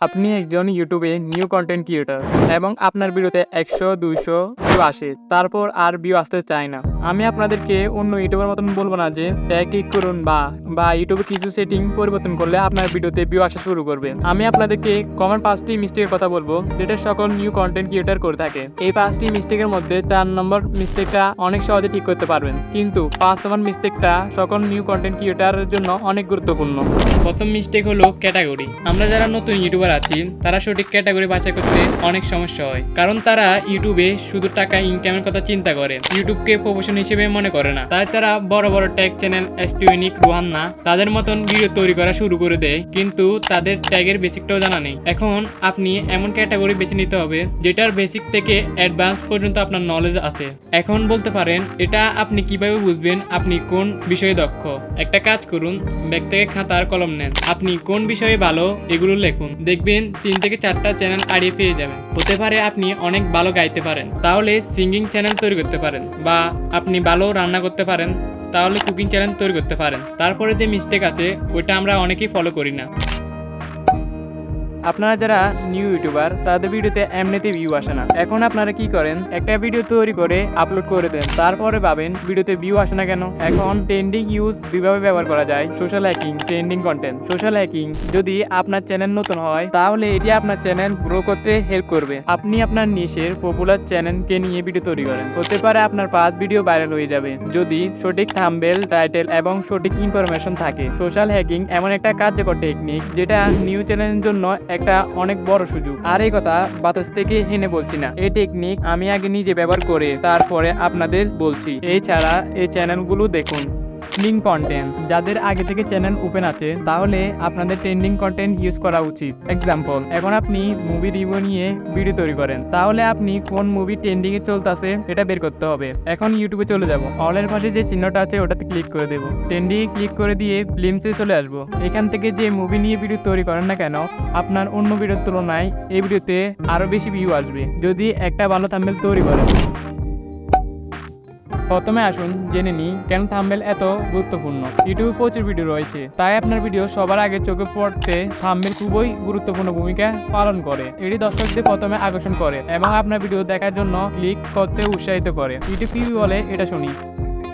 আপনি একজন ইউটিউবে নিউ কন্টেন্ট ক্রিয়েটার এবং আপনার বিরুদ্ধে একশো দুইশো ভিউ আসে, তারপর আর ভিউ আসতে চায় না। আমি আপনাদেরকে অন্য ইউটিউবের মতন বলব না যে ট্যাগ ক্লিক করুন বা বা ইউটিউবে কিছু সেটিং পরিবর্তন করলে আপনার ভিডিওতে ভিউ আসা শুরু করবে। আমি আপনাদেরকে কমন পাঁচটি মিস্টেকের কথা বলব, যেটা সকল নিউ কন্টেন্ট ক্রিয়েটার করে থাকে। এই পাঁচটি মিস্টেকের মধ্যে চার নম্বর মিস্টেকটা অনেক সহজে ঠিক করতে পারবেন। কিন্তু পাঁচ নম্বর মিস্টেকটা সকল নিউ কন্টেন্ট ক্রিয়েটারের জন্য অনেক গুরুত্বপূর্ণ। প্রথম মিস্টেক হলো ক্যাটাগরি আমরা যারা নতুন ইউটিউবার আছি, তারা সঠিক ক্যাটাগরি বাছাই করতে অনেক সমস্যা হয়। কারণ তারা ইউটিউবে শুধু টাকা ইনকামের কথা চিন্তা করে। ইউটিউবকে প্রফেশন হিসেবে মনে করে না। তাই তারা বড় বড় ট্যাগ চ্যানেল এস্টিউনিক রোহান্না তাদের মতন ভিডিও তৈরি করা শুরু করে দেয়। কিন্তু তাদের ট্যাগের বেসিকটাও জানা নেই। এখন আপনি এমন ক্যাটাগরি বেছে নিতে হবে, যেটার বেসিক থেকে অ্যাডভান্স পর্যন্ত আপনার নলেজ আছে। এখন বলতে পারেন, এটা আপনি কীভাবে বুঝবেন, আপনি কোন বিষয়ে দক্ষ? একটা কাজ করুন, ব্যাগ থেকে খাতা আর কলম নেন। আপনি কোন বিষয়ে ভালো, এগুলো লিখুন। দেখবেন তিন থেকে চারটা চ্যানেল আড়িয়ে পেয়ে যাবেন। হতে পারে আপনি অনেক ভালো গাইতে পারেন। তাহলে সিঙ্গিং চ্যানেল তৈরি করতে পারেন বা আপনি ভালো রান্না করতে পারেন, তাহলে কুকিং চ্যানেল তৈরি করতে পারেন। তারপরে যে মিস্টেক আছে, ওইটা আমরা অনেকেই ফলো করি না। আপনারা যারা নিউ ইউটিউবার তাদের ভিডিওতে এমনিতে ভিউ আসে না। এখন আপনারা কি করেন? একটা ভিডিও তৈরি করে আপলোড করে দেন। তারপরে ভাবেন, ভিডিওতে ভিউ আসে না কেন? এখন ট্রেন্ডিং ইউজ দুইভাবে ব্যবহার করা যায়? Social hacking trending content social hacking যদি আপনার চ্যানেল নতুন হয়, তাহলে এটি আপনার চ্যানেল গ্রো করতে হেল্প করবে। আপনি আপনার নিশের পপুলার চ্যানেলকে নিয়ে ভিডিও তৈরি করেন। হতে পারে আপনার পাঁচ ভিডিও ভাইরাল হয়ে যাবে। যদি সঠিক থাম্বেল টাইটেল এবং সঠিক ইনফরমেশন থাকে। সোশ্যাল হ্যাকিং এমন একটা কার্যকর টেকনিক যেটা নিউ চ্যানেলের জন্য একটা অনেক বড় সুযোগ। আর এই কথা বাতাস থেকে হেনে বলছি না। এই টেকনিক আমি আগে নিজে ব্যবহার করে, তারপরে আপনাদের বলছি। এছাড়া এই চ্যানেলগুলো দেখুন। ট্রেন্ডিং কন্টেন্ট যাদের আগে থেকে চ্যানেল ওপেন আছে, তাহলে আপনাদের ট্রেন্ডিং কন্টেন্ট ইউজ করা উচিত। এক্সাম্পল এখন আপনি মুভি রিভিউ নিয়ে ভিডিও তৈরি করেন। তাহলে আপনি কোন মুভি ট্রেন্ডিং এ চলতেছে, এটা বের করতে হবে। এখন ইউটিউবে চলে যাব। অলের পাশে যে চিহ্নটা আছে, ওটাতে ক্লিক করে দেবো। ট্রেন্ডিং ক্লিক করে দিয়ে ফিল্মসে চলে আসব। এখান থেকে যে মুভি নিয়ে ভিডিও তৈরি করেন না কেন, আপনার অন্য ভিডিওর তুলনায় এই ভিডিওতে আরও বেশি ভিউ আসবে। যদি একটা ভালো থাম্বেল তৈরি করেন। প্রথমে আসুন, জেনে নিই কেন থাম্বেল এত গুরুত্বপূর্ণ। ইউটিউবে প্রচুর ভিডিও রয়েছে, তাই আপনার ভিডিও সবার আগে চোখে পড়তে থাম্বেল খুবই গুরুত্বপূর্ণ ভূমিকা পালন করে। এটি দর্শকদের প্রথমে আকর্ষণ করে এবং আপনার ভিডিও দেখার জন্য ক্লিক করতে উৎসাহিত করে। ইউটিউব কি বলে এটা শুনি।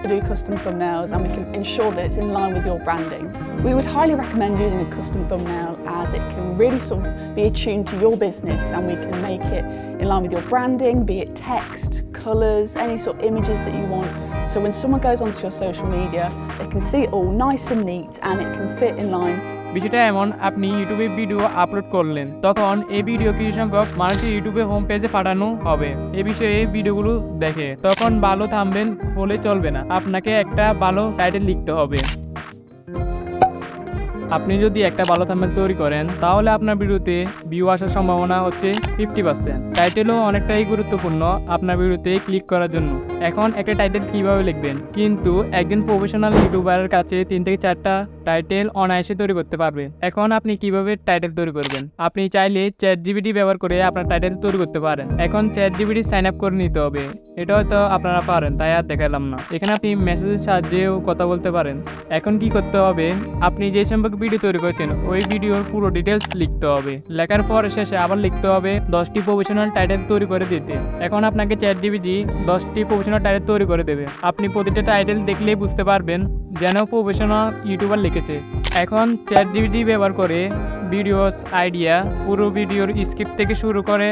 To do custom thumbnails and we can ensure that it's in line with your branding. We would highly recommend using a custom thumbnail as it can really sort of be attuned to your business and we can make it in line with your branding, be it text, colours, any sort of images that you want. So when someone goes onto your social media, they can see it all nice and neat and it can fit in line বিষয়টা এমন, আপনি ইউটিউবে video upload করলেন, তখন এই video কিছু সংখ্যক মানুষের ইউটিউবে হোম পেজে পাঠানো হবে। এ বিষয়ে ভিডিওগুলো দেখে, তখন ভালো থামবেন বলে চলবে না। আপনাকে একটা ভালো টাইটেল লিখতে হবে। আপনি যদি একটা ভালো থাম্বেল তৈরি করেন, তাহলে আপনার ভিডিওতে ভিউ আসার সম্ভাবনা হচ্ছে ফিফটি পার্সেন্ট টাইটেলও অনেকটাই গুরুত্বপূর্ণ আপনার ভিডিওতে ক্লিক করার জন্য। এখন একটা টাইটেল কীভাবে লিখবেন? কিন্তু একজন প্রফেশনাল ইউটিউবারের কাছে তিন থেকে চারটা টাইটেল অনায়াসে তৈরি করতে পারবে এখন আপনি কীভাবে টাইটেল তৈরি করবেন? আপনি চাইলে চ্যাট জিবিটি ব্যবহার করে আপনার টাইটেল তৈরি করতে পারেন। এখন চ্যাট জিবিটি সাইন আপ করে নিতে হবে। এটা হয়তো আপনারা পারেন, তাই আর দেখালাম না। এখানে আপনি মেসেজের সাহায্যেও কথা বলতে পারেন। এখন কি করতে হবে? আপনি যে সম্পর্কে ভিডিও তৈরি করেছেন, ওই ভিডিওর পুরো ডিটেলস লিখতে হবে। লেখার পর শেষে আবার লিখতে হবে দশটি প্রফেশনাল টাইটেল তৈরি করে দিতে। এখন আপনাকে চ্যাট জিবিটি দশটি প্রফেশনাল টাইটেল তৈরি করে দেবে। আপনি প্রতিটা টাইটেল দেখলেই বুঝতে পারবেন যেন প্রফেশনাল ইউটিউবার লিখেছে। এখন চ্যাট জিবিটি ব্যবহার করে ভিডিওস আইডিয়া পুরো ভিডিওর স্ক্রিপ্ট থেকে শুরু করে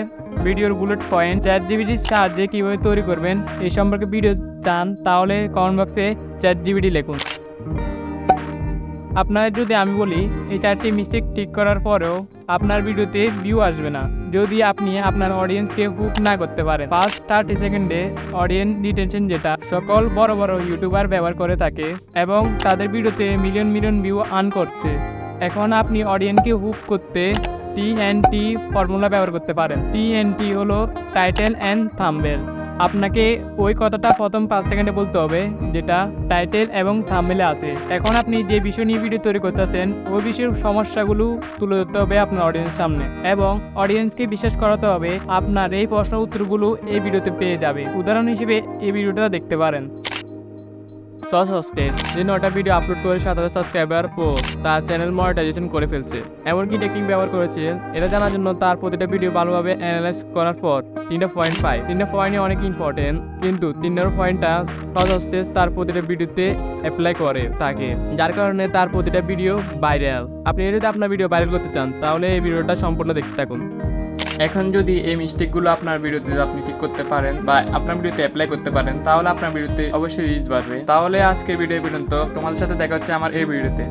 ভিডিওর বুলেট পয়েন্ট চ্যাট জিবিটির সাহায্যে কীভাবে তৈরি করবেন এই সম্পর্কে ভিডিও চান তাহলে কমেন্ট বক্সে চ্যাট জিবিটি লিখুন। আপনার যদি আমি বলি, এই চারটি মিস্টেক ঠিক করার পরেও আপনার ভিডিওতে ভিউ আসবে না। যদি আপনি আপনার অডিয়েন্সকে হুক না করতে পারেন ফার্স্ট থার্টি সেকেন্ডে অডিয়েন্স ডিটেনশন যেটা সকল বড় বড় ইউটিউবার ব্যবহার করে থাকে এবং তাদের ভিডিওতে মিলিয়ন মিলিয়ন ভিউ আর্ন করছে। এখন আপনি অডিয়েন্সকে হুক করতে টি এন টি ফর্মুলা ব্যবহার করতে পারেন। টি এন টি হলো টাইটেল অ্যান্ড থাম্বেল আপনাকে ওই কথাটা প্রথম পাঁচ সেকেন্ডে বলতে হবে, যেটা টাইটেল এবং থামেলে আছে। এখন আপনি যে বিষয় নিয়ে ভিডিও তৈরি করতেছেন, ওই বিষয়ের সমস্যাগুলো তুলে ধরতে হবে আপনার অডিয়েন্স সামনে এবং অডিয়েন্সকে বিশ্বাস করাতে হবে আপনার এই প্রশ্ন উত্তরগুলো এই ভিডিওতে পেয়ে যাবে। উদাহরণ হিসেবে এই ভিডিওটা দেখতে পারেন। সস হস্টেজ যে নটা ভিডিও আপলোড করে সাত হাজার সাবস্ক্রাইবার ও তার চ্যানেল মনিটাইজেশন করে ফেলছে। এমনকি টেকনিক ব্যবহার করেছে, এটা জানার জন্য তার প্রতিটা ভিডিও ভালোভাবে অ্যানালাইজ করার পর তিনটা পয়েন্ট পাই তিনটা পয়েন্টই অনেক ইম্পর্টেন্ট কিন্তু তিন নম্বর পয়েন্টটা সস হস্টেজ তার প্রতিটা ভিডিওতে অ্যাপ্লাই করে তাকে যার কারণে তার প্রতিটা ভিডিও ভাইরাল আপনি যদি আপনার ভিডিও ভাইরাল করতে চান, তাহলে এই ভিডিওটা সম্পূর্ণ দেখতে থাকুন। এখন যদি এই মিস্টেকগুলো আপনার বিরুদ্ধে আপনি ঠিক করতে পারেন বা আপনার বিরুদ্ধে অ্যাপ্লাই করতে পারেন, তাহলে আপনার বিরুদ্ধে অবশ্যই রিচ বাড়বে। তাহলে আজকের ভিডিও পর্যন্ত। তোমাদের সাথে দেখা হচ্ছে আমার এই ভিডিওতে